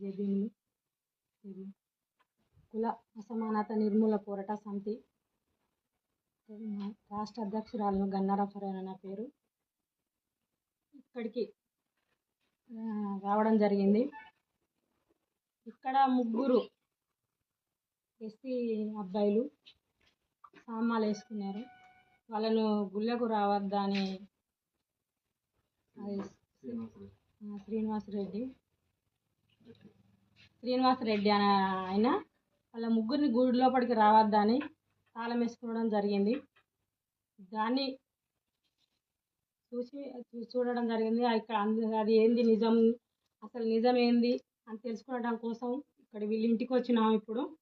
జబీములు ఇది కుల అసమానత నిర్మూల పోరాట సమితి రాష్ట్ర అధ్యక్షురాలను గన్నారావు సరైన నా పేరు. ఇక్కడికి రావడం జరిగింది. ఇక్కడ ముగ్గురు ఎస్సీ అబ్బాయిలు సామాలు వేసుకున్నారు. వాళ్ళను గుళ్ళకు రావద్దా అని అది ఆ, శ్రీనివాసరెడ్డి. శ్రీనివాసరెడ్డి అని ఆయన వాళ్ళ ముగ్గురిని గుడి లోపలికి రావద్దని తాళం వేసుకోవడం జరిగింది. దాన్ని చూసి చూ- చూడడం జరిగింది. ఇక్కడ అది ఏంది నిజం? అసలు నిజం ఏంది? అని తెలుసుకోవడం కోసం ఇక్కడ వీళ్ళ ఇంటికి వచ్చినాం ఇప్పుడు.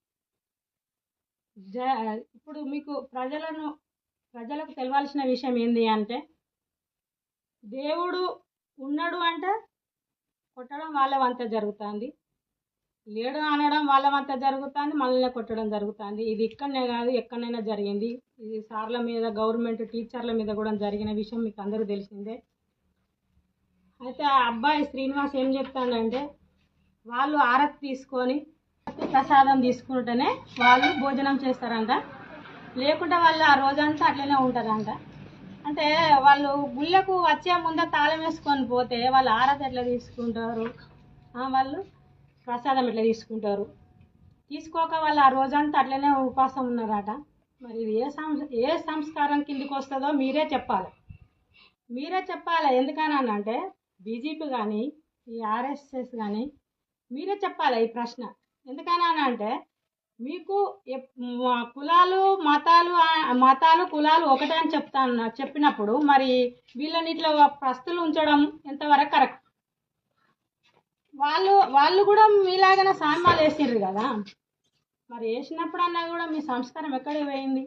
జ ఇప్పుడు మీకు ప్రజలను ప్రజలకు తెలవాల్సిన విషయం ఏంది అంటే దేవుడు ఉన్నాడు అంటే కొట్టడం వాళ్ళ వంత జరుగుతుంది. లేడు అనడం వాళ్ళ వంత జరుగుతుంది మనల్ని కొట్టడం జరుగుతుంది. ఇది ఇక్కడనే కాదు ఎక్కడైనా జరిగింది. ఇది సార్ల మీద గవర్నమెంట్ టీచర్ల మీద కూడా జరిగిన విషయం మీకు అందరూ తెలిసిందే. అయితే ఆ అబ్బాయి శ్రీనివాస్ ఏం చెప్తాడంటే వాళ్ళు ఆరతి తీసుకొని ప్రసాదం తీసుకుంటేనే వాళ్ళు భోజనం చేస్తారంట. లేకుంటే వాళ్ళు ఆ రోజంతా అట్లనే ఉంటారంట. అంటే వాళ్ళు గుళ్ళకు వచ్చే ముందే తాళం వేసుకొని పోతే వాళ్ళు ఆరతి ఎట్లా తీసుకుంటారు? వాళ్ళు ప్రసాదం ఎట్లా తీసుకుంటారు? తీసుకోక వాళ్ళు ఆ రోజంతా అట్లనే ఉపవాసం ఉన్నారట. మరి ఇది ఏ సంస్ ఏ సంస్కారం కిందికి వస్తుందో మీరే చెప్పాలి. మీరే చెప్పాలి. ఎందుకని అంటే బీజేపీ కానీ ఈ ఆర్ఎస్ఎస్ కానీ మీరే చెప్పాలి ఈ ప్రశ్న. ఎందుకని అంటే మీకు కులాలు మతాలు మతాలు కులాలు ఒకటని చెప్తాను చెప్పినప్పుడు మరి వీళ్ళని ఇట్లా ప్రస్తులు ఉంచడం ఎంతవరకు కరెక్ట్? వాళ్ళు వాళ్ళు కూడా మీలాగానే సామాలు వేసిర్రు కదా? మరి వేసినప్పుడన్నా కూడా మీ సంస్కారం ఎక్కడికి పోయింది?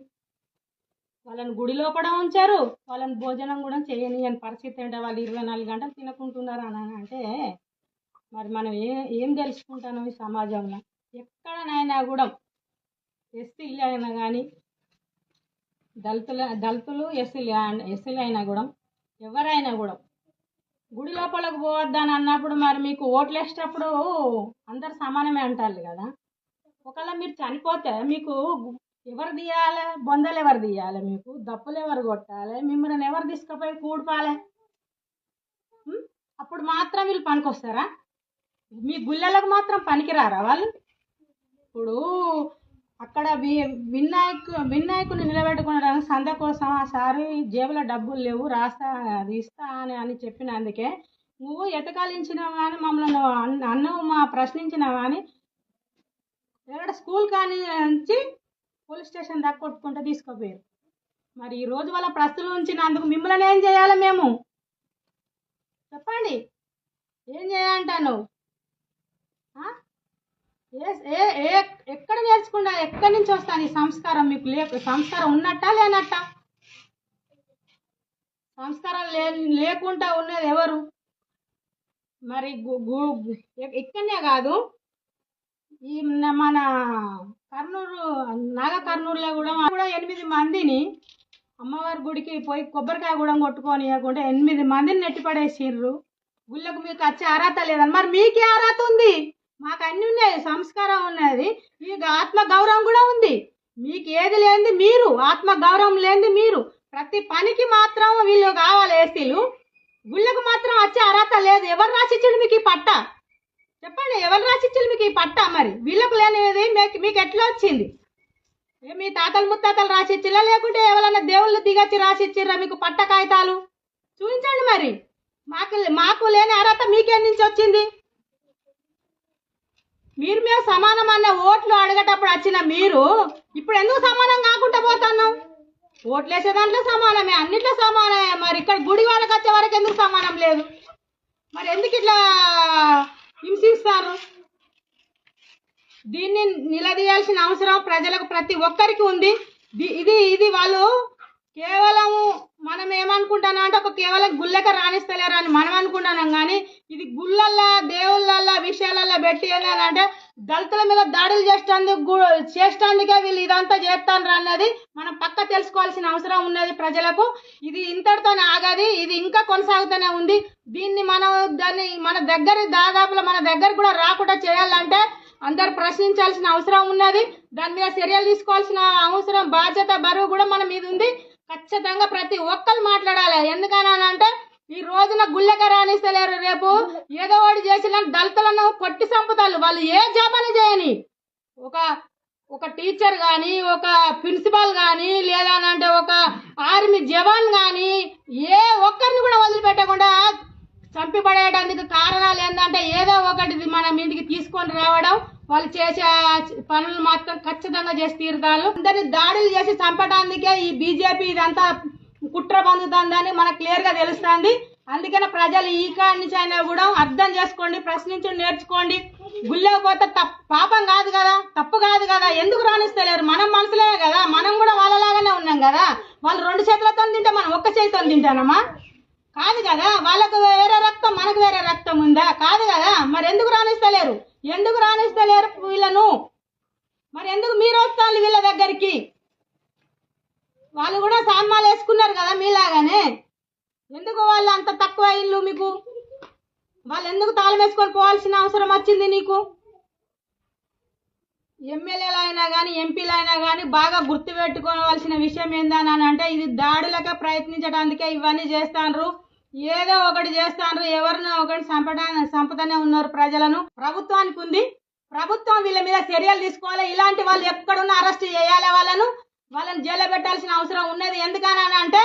వాళ్ళని గుడిలో కూడా ఉంచారు వాళ్ళని భోజనం కూడా చేయని అని పరిస్థితి ఏంటో వాళ్ళు ఇరవై నాలుగు గంటలు తినకుంటున్నారు అని అంటే మరి మనం ఏ ఏం తెలుసుకుంటాను ఈ సమాజంలో? ఎక్కడనైనా కూడా ఎస్సీలు అయినా కానీ దళితుల దళితులు ఎస్సీలు ఎస్సీలు అయినా కూడా ఎవరైనా కూడా గుడి లోపలకు పోవద్దని అన్నప్పుడు మరి మీకు ఓట్లు వేసేటప్పుడు అందరు సమానమే అంటారు కదా. ఒకవేళ మీరు చనిపోతే మీకు ఎవరు తీయాలి? బొందలు ఎవరు తీయాలి మీకు? దప్పులు ఎవరు కొట్టాలి? మిమ్మల్ని ఎవరు తీసుకుపోయి కూడిపాలి? అప్పుడు మాత్రం వీళ్ళు పనికొస్తారా? మీ గుళ్ళలకు మాత్రం పనికిరారా వాళ్ళు? ఇప్పుడు అక్కడ వి వినాయకు వినాయకుని నిలబెట్టుకోవడానికి సంద కోసం ఆ సారి జేబులో డబ్బులు లేవు రాస్తా అది ఇస్తా అని అని చెప్పినందుకే నువ్వు ఎతకాలించినావు కానీ మమ్మల్ని అన్న అన్నవు మా ప్రశ్నించినావు కానీ ఎక్కడ స్కూల్ కానీ నుంచి పోలీస్ స్టేషన్ దాకా కొట్టుకుంటే తీసుకుపోయారు. మరి ఈ రోజు వాళ్ళ ప్రస్తులు ఉంచినందుకు మిమ్మల్ని ఏం చేయాలి మేము? చెప్పండి. ఏం చేయాలంటాను ఏ ఏ ఏ ఎక్కడ నేర్చుకున్నా ఎక్కడి నుంచి వస్తాను ఈ సంస్కారం? మీకు లే సంస్కారం ఉన్నట్టా లేనట్టా? సంస్కారం లే లేకుండా ఉన్నది ఎవరు? మరి గు- గు- ఎ- ఇక్కడనే కాదు. ఈ మన కర్నూలు నాగ కర్నూలులో కూడా కూడా ఎనిమిది మందిని అమ్మవారి గుడికి పోయి కొబ్బరికాయ కూడా కొట్టుకొని ఇవ్వకుండా ఎనిమిది మందిని నెట్టిపడేసిర్రు. గుళ్ళకు మీకు వచ్చే అర్హత లేదని. మరి మీకే అర్హత ఉంది? మాకు అన్ని ఉన్నాయి సంస్కారం ఉన్నది. మీకు ఆత్మ గౌరవం కూడా ఉంది. మీకు ఏది లేనిది మీరు ఆత్మ గౌరవం లేనిది మీరు. ప్రతి పనికి మాత్రం వీళ్ళు కావాలి ఏసీలు. గుళ్ళకు మాత్రం వచ్చే అర్హత లేదు. ఎవరు రాసిచ్చాడు మీకు ఈ పట్ట? చెప్పండి ఎవరు రాసిచ్చాడు మీకు ఈ పట్ట మరి? వీళ్ళకు లేనిది మీకు మీకు ఎట్లా వచ్చింది? ఏ మీ తాతలు ముత్తాతలు రాసిచ్చిరా? లేకుంటే ఎవరైనా దేవుళ్ళు దిగచ్చి రాసిచ్చిరా మీకు పట్ట కాగితాలు? చూపించండి మరి. మాకు మాకు లేని అర్హత మీకేం నుంచి వచ్చింది. మీరు మేము సమానం అన్న ఓట్లు అడిగేటప్పుడు వచ్చిన మీరు ఇప్పుడు ఎందుకు సమానం కాకుండా పోతున్నాం? ఓట్లు వేసే దాంట్లో సమానమే అన్నిట్లో సమానమే. మరి ఇక్కడ గుడి వాళ్ళకి వచ్చే వరకు ఎందుకు సమానం లేదు? మరి ఎందుకు ఇట్లా హింసిస్తారు? దీన్ని నిలదీయాల్సిన అవసరం ప్రజలకు ప్రతి ఒక్కరికి ఉంది. ఇది ఇది వాళ్ళు కేవలము మనం ఏమనుకుంటున్నాం అంటే ఒక కేవలం గుళ్ళక రాణిస్తలేరు అని మనం అనుకుంటున్నాం కానీ ఇది గుళ్ళల్లా దేవుళ్ళల్లా పెట్టి ఏంటంటే దళితుల మీద దాడులు చేసేందుకు చేసేందుకే వీళ్ళు ఇదంతా చేస్తాను అన్నది మనం పక్క తెలుసుకోవాల్సిన అవసరం ఉన్నది ప్రజలకు. ఇది ఇంతటితోనే ఆగది ఇది ఇంకా కొనసాగుతూనే ఉంది. దీన్ని మనం దాన్ని మన దగ్గర దాదాపులో మన దగ్గర కూడా రాకుండా చేయాలంటే అందరు ప్రశ్నించాల్సిన అవసరం ఉన్నది. దాని మీద చర్యలు తీసుకోవాల్సిన అవసరం బాధ్యత బరువు కూడా మన మీద ఉంది. ఖచ్చితంగా ప్రతి ఒక్కరు మాట్లాడాలి. ఎందుకని అంటే ఈ రోజున గుళ్ళెక రాణిస్తలేరు రేపు. ఏదో ఒకటి చేసిన దళితులను కొట్టి చంపుతారు వాళ్ళు ఏ జాబ్ చేయని? ఒక ఒక టీచర్ కానీ ఒక ప్రిన్సిపాల్ కానీ లేదా అంటే ఒక ఆర్మీ జవాన్ కానీ ఏ ఒక్కరిని కూడా వదిలిపెట్టకుండా చంపి పడేయడానికి కారణాలు ఏంటంటే ఏదో ఒకటి మన మీదికి తీసుకొని రావడం. వాళ్ళు చేసే పనులు మాత్రం ఖచ్చితంగా చేసి తీరుతారు అందరిని దాడులు చేసి చంపడానికే ఈ బీజేపీ ఇదంతా కుట్ర పొందుతుందని మనకు క్లియర్గా తెలుస్తుంది. అందుకనే ప్రజలు ఈ కాడి నుంచి అయినా కూడా అర్థం చేసుకోండి ప్రశ్నించి నేర్చుకోండి. గుళ్ళకపోతే తప్పు పాపం కాదు కదా తప్పు కాదు కదా ఎందుకు రాణిస్తలేరు? మనం మనసులే కదా మనం కూడా వాళ్ళలాగానే ఉన్నాం కదా. వాళ్ళు రెండు చేతులతో తింటే మనం ఒక్క చేతితో తింటానమ్మా? కాదు కదా వాళ్ళకు వేరే రక్తం మనకు వేరే రక్తం ఉందా? కాదు కదా మరి ఎందుకు రాణిస్తలేరు? ఎందుకు రాణిస్తలేరు వీళ్ళను? మరి ఎందుకు మీరు వస్తారు వీళ్ళ దగ్గరికి? వాళ్ళు కూడా సామాన్లు వేసుకున్నారు కదా మీలాగానే. ఎందుకు వాళ్ళు అంత తక్కువ ఇల్లు మీకు? వాళ్ళు ఎందుకు తాళం వేసుకొని పోవాల్సిన అవసరం వచ్చింది నీకు? ఎమ్మెల్యేలు అయినా కానీ ఎంపీలు అయినా కానీ బాగా గుర్తుపెట్టుకోవాల్సిన విషయం ఏందని అంటే ఇది దాడులకే ప్రయత్నించడానికే ఇవన్నీ చేస్తాండ్రు ఏదో ఒకటి చేస్తాండ్రు ఎవరినో ఒకటి చంపడా చంపుతూనే ఉన్నారు ప్రజలను. ప్రభుత్వానికి ఉంది. ప్రభుత్వం వీళ్ళ మీద చర్యలు తీసుకోవాలి. ఇలాంటి వాళ్ళు ఎక్కడున్నా అరెస్ట్ చేయాలి వాళ్ళను. వాళ్ళని జైల్లో పెట్టాల్సిన అవసరం ఉన్నది. ఎందుకని అంటే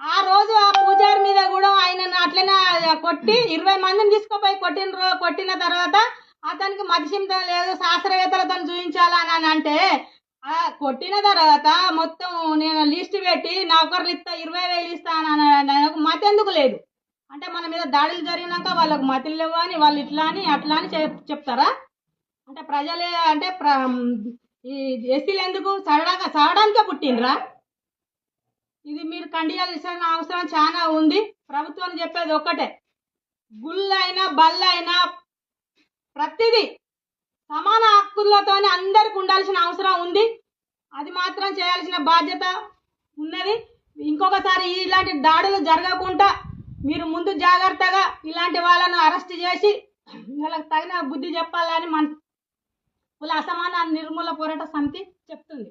ఆ రోజు ఆ పూజారి మీద కూడా ఆయనను అట్లనే కొట్టి ఇరవై మందిని తీసుకుపోయి కొట్టిన కొట్టిన తర్వాత అతనికి మతిసింతం లేదు శాస్త్రవేత్తలతో చూపించాలని అని అంటే కొట్టిన తర్వాత మొత్తం నేను లిస్ట్ పెట్టి నౌకర్లు ఇస్తా ఇరవై వేలు ఇస్తాను నాకు మతి ఎందుకు లేదు? అంటే మన మీద దాడులు జరిగినాక వాళ్ళకు మతులు లేవు అని వాళ్ళు ఇట్లా అని అట్లా అని చెప్- చెప్తారా? అంటే ప్రజలే అంటే ప్ర ఈ ఎస్సీలు ఎందుకు? చదవడానికి చదవడానికే పుట్టిండ్రా? ఇది మీరు ఖండించాల్సిన అవసరం చాలా ఉంది. ప్రభుత్వం చెప్పేది ఒక్కటే. గుళ్ళైనా బళ్ళైనా ప్రతిదీ సమాన హక్కులతోనే అందరికి ఉండాల్సిన అవసరం ఉంది. అది మాత్రం చేయాల్సిన బాధ్యత ఉన్నది. ఇంకొకసారి ఇలాంటి దాడులు జరగకుండా మీరు ముందు జాగ్రత్తగా ఇలాంటి వాళ్ళను అరెస్ట్ చేసి వాళ్ళకి తగిన బుద్ధి చెప్పాలని మన కుల అసమాన నిర్మూల పోరాట సమితి చెప్తుంది.